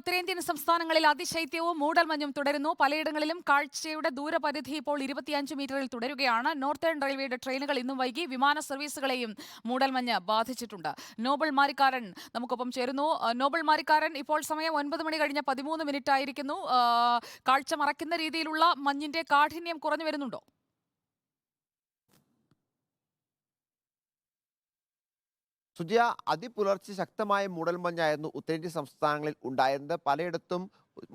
ഉത്തരേന്ത്യൻ സംസ്ഥാനങ്ങളിൽ അതിശൈത്യവും മൂടൽമഞ്ഞും തുടരുന്നു. പലയിടങ്ങളിലും കാഴ്ചയുടെ ദൂരപരിധി ഇപ്പോൾ ഇരുപത്തിയഞ്ച് മീറ്ററിൽ തുടരുകയാണ്. നോർത്തേൺ റെയിൽവേയുടെ ട്രെയിനുകൾ ഇന്നും വൈകി വിമാന സർവീസുകളെയും മൂടൽമഞ്ഞ് ബാധിച്ചിട്ടുണ്ട്. നോബൽ മാരിക്കാരൻ നമുക്കൊപ്പം ചേരുന്നു. നോബൽ മാരിക്കാരൻ ഇപ്പോൾ സമയം ഒൻപത് മണി കഴിഞ്ഞ പതിമൂന്ന് മിനിറ്റ് ആയിരിക്കുന്നു കാഴ്ച മറക്കുന്ന രീതിയിലുള്ള മഞ്ഞിന്റെ കാഠിന്യം കുറഞ്ഞു വരുന്നുണ്ടോ? സുജയ അതിപുലർച്ചെ ശക്തമായ മൂടൽമഞ്ഞായിരുന്നു ഉത്തരേന്ത്യൻ സംസ്ഥാനങ്ങളിൽ ഉണ്ടായിരുന്നത്. പലയിടത്തും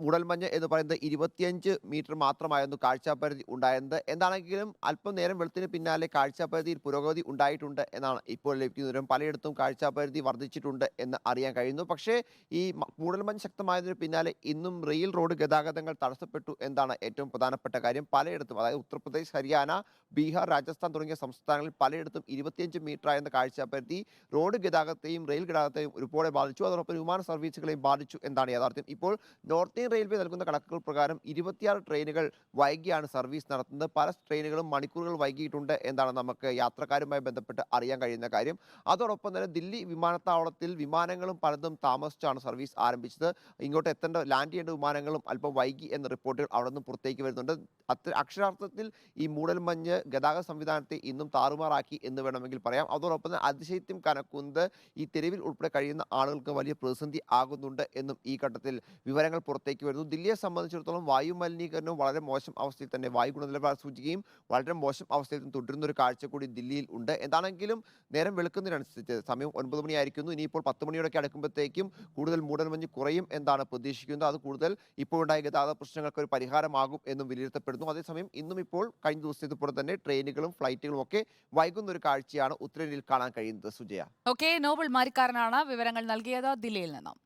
മൂടൽമഞ്ഞ് എന്ന് പറയുന്നത് ഇരുപത്തിയഞ്ച് മീറ്റർ മാത്രമായിരുന്നു കാഴ്ചാപരിധി ഉണ്ടായിരുന്നത്. എന്താണെങ്കിലും അല്പം നേരം വെളുത്തിന് പിന്നാലെ കാഴ്ചാപരിധിയിൽ പുരോഗതി ഉണ്ടായിട്ടുണ്ട് എന്നാണ് ഇപ്പോൾ ലഭിക്കുന്ന വിവരം പലയിടത്തും കാഴ്ചാപരിധി വർദ്ധിച്ചിട്ടുണ്ട് എന്ന് അറിയാൻ കഴിയുന്നു. പക്ഷേ ഈ മൂടൽമഞ്ഞ് ശക്തമായതിന് പിന്നാലെ ഇന്നും റെയിൽ റോഡ് ഗതാഗതങ്ങൾ തടസ്സപ്പെട്ടു എന്നാണ് ഏറ്റവും പ്രധാനപ്പെട്ട കാര്യം. പലയിടത്തും അതായത് ഉത്തർപ്രദേശ് ഹരിയാന ബീഹാർ രാജസ്ഥാൻ തുടങ്ങിയ സംസ്ഥാനങ്ങളിൽ പലയിടത്തും ഇരുപത്തിയഞ്ച് മീറ്റർ ആയിരുന്ന കാഴ്ചാപരിധി റോഡ് ഗതാഗതത്തെയും റെയിൽ ഗതാഗതത്തെയും ഒരുപോലെ ബാധിച്ചു. അതോടൊപ്പം വിമാന സർവീസുകളെയും ബാധിച്ചു എന്നാണ് യാഥാർത്ഥ്യം. ഇപ്പോൾ ഇന്ത്യൻ റെയിൽവേ നൽകുന്ന കണക്കുകൾ പ്രകാരം ഇരുപത്തിയാറ് ട്രെയിനുകൾ വൈകിയാണ് സർവീസ് നടത്തുന്നത്. പല ട്രെയിനുകളും മണിക്കൂറുകൾ വൈകിയിട്ടുണ്ട് എന്നാണ് നമുക്ക് യാത്രക്കാരുമായി ബന്ധപ്പെട്ട് അറിയാൻ കഴിയുന്ന കാര്യം. അതോടൊപ്പം തന്നെ ദില്ലി വിമാനത്താവളത്തിൽ വിമാനങ്ങളും പലതും താമസിച്ചാണ് സർവീസ് ആരംഭിച്ചത്. ഇങ്ങോട്ട് എത്തേണ്ട ലാൻഡ് ചെയ്യേണ്ട വിമാനങ്ങളും അല്പം വൈകി എന്ന റിപ്പോർട്ടുകൾ അവിടെ നിന്നും പുറത്തേക്ക് വരുന്നുണ്ട്. അത്ര അക്ഷരാർത്ഥത്തിൽ ഈ മൂടൽമഞ്ഞ് ഗതാഗത സംവിധാനത്തെ ഇന്നും താറുമാറാക്കി എന്ന് വേണമെങ്കിൽ പറയാം. അതോടൊപ്പം തന്നെ അതിശൈത്യം കനക്കുന്നത് ഈ തെരുവിൽ ഉൾപ്പെടെ കഴിയുന്ന ആളുകൾക്ക് വലിയ പ്രതിസന്ധി ആകുന്നുണ്ട് എന്നും ഈ ഘട്ടത്തിൽ വിവരങ്ങൾ പുറത്തേക്ക് വരുന്നു. ദില്ലിയെ സംബന്ധിച്ചിടത്തോളം വായു മലിനീകരണവും വളരെ മോശം അവസ്ഥയിൽ തന്നെ വായു ഗുണനിലവാര സൂചികയും വളരെ മോശം അവസ്ഥയിൽ തന്നെ തുടരുന്ന ഒരു കാഴ്ച കൂടി ദില്ലിയിൽ ഉണ്ട്. എന്താണെങ്കിലും നേരം വെളുക്കുന്നതിനനുസരിച്ച് സമയം ഒൻപത് മണിയായിരിക്കുന്നു. ഇനിയിപ്പോൾ പത്ത് മണിയോടൊക്കെ അടുക്കുമ്പോഴത്തേക്കും കൂടുതൽ മൂടൽമഞ്ഞ് കുറയും എന്നാണ് പ്രതീക്ഷിക്കുന്നത്. അത് കൂടുതൽ ഇപ്പോഴുണ്ടായ ഗതാഗത പ്രശ്നങ്ങൾക്ക് ഒരു പരിഹാരമാകും എന്നും വിലയിരുത്തപ്പെടുന്നു. അതേസമയം ഇന്നും ഇപ്പോൾ കഴിഞ്ഞ ദിവസത്തെ പോലെ തന്നെ ട്രെയിനുകളും ഫ്ലൈറ്റുകളും ഒക്കെ വൈകുന്ന ഒരു കാഴ്ചയാണ് ഉത്തരേന്ത്യയിൽ കാണാൻ കഴിയുന്നത്. സുജയ. ഓക്കെ നോബൽ മാരിക്കാരനാണ് വിവരങ്ങൾ നൽകിയത് ദില്ലിയിൽ നിന്നും.